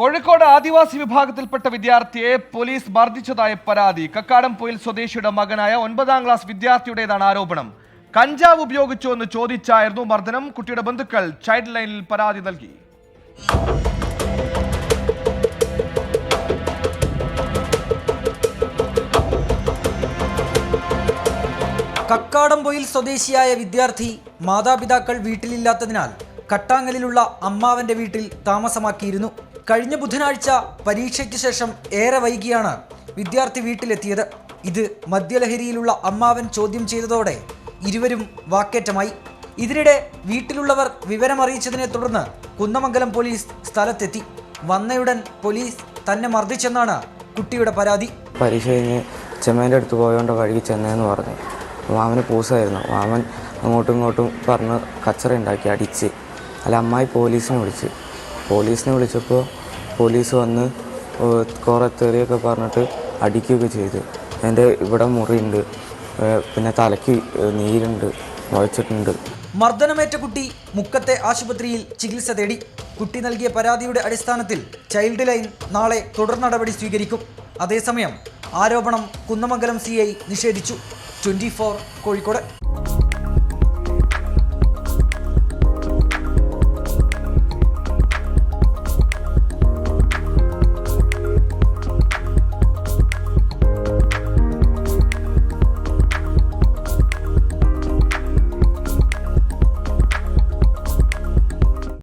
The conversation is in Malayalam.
കോഴിക്കോട് ആദിവാസി വിഭാഗത്തിൽപ്പെട്ട വിദ്യാർത്ഥിയെ പോലീസ് മർദ്ദിച്ചതായ പരാതി. കക്കാടംപൊയിൽ സ്വദേശിയുടെ മകനായ ഒൻപതാം ക്ലാസ് വിദ്യാർത്ഥിയുടേതാണ് ആരോപണം. കഞ്ചാവ് ഉപയോഗിച്ചോ എന്ന് ചോദിച്ചായിരുന്നു മർദ്ദനം. കുട്ടിയുടെ ബന്ധുക്കൾ ചൈൽഡ് ലൈനിൽ പരാതി നൽകി. കക്കാടംപൊയിൽ സ്വദേശിയായ വിദ്യാർത്ഥി മാതാപിതാക്കൾ വീട്ടിലില്ലാത്തതിനാൽ കട്ടാങ്ങലിലുള്ള അമ്മാവന്റെ വീട്ടിൽ താമസമാക്കിയിരുന്നു. കഴിഞ്ഞ ബുധനാഴ്ച പരീക്ഷയ്ക്ക് ശേഷം ഏറെ വൈകിയാണ് വിദ്യാർത്ഥി വീട്ടിലെത്തിയത്. ഇത് മദ്യലഹരിയിലുള്ള അമ്മാവൻ ചോദ്യം ചെയ്തതോടെ ഇരുവരും വാക്കേറ്റമായി. ഇതിനിടെ വീട്ടിലുള്ളവർ വിവരമറിയിച്ചതിനെ തുടർന്ന് കുന്നമംഗലം പോലീസ് സ്ഥലത്തെത്തി. വന്നയുടൻ പോലീസ് തന്നെ മർദ്ദിച്ചെന്നാണ് കുട്ടിയുടെ പരാതി. പരീക്ഷ കഴിഞ്ഞ് ചെമ്മേന്റെ അടുത്ത് പോയോണ്ട് വഴുകി ചെന്നേന്ന് പറഞ്ഞു. മാമന് പൂസായിരുന്നു. മാമൻ അങ്ങോട്ടും ഇങ്ങോട്ടും പറഞ്ഞ് കച്ചറ ഉണ്ടാക്കി അടിച്ച്. അല്ല അമ്മായി പോലീസിനെ വിളിച്ച്. പോലീസിനെ വിളിച്ചപ്പോൾ പോലീസ് വന്ന് കുറേ തെറിയൊക്കെ പറഞ്ഞിട്ട് അടിക്കുകയൊക്കെ ചെയ്തു. എന്റെ ഇവിടെ മുറിയുണ്ട്. പിന്നെ തലയ്ക്ക് നീരുണ്ട്. മുഴച്ചിട്ടുണ്ട് മർദ്ദനമേറ്റ കുട്ടി മുക്കത്തെ ആശുപത്രിയിൽ ചികിത്സ തേടി. കുട്ടി നൽകിയ പരാതിയുടെ അടിസ്ഥാനത്തിൽ ചൈൽഡ് ലൈൻ നാളെ തുടർ നടപടി സ്വീകരിക്കും. അതേസമയം ആരോപണം കുന്നമംഗലം സി നിഷേധിച്ചു. ട്വന്റി കോഴിക്കോട്.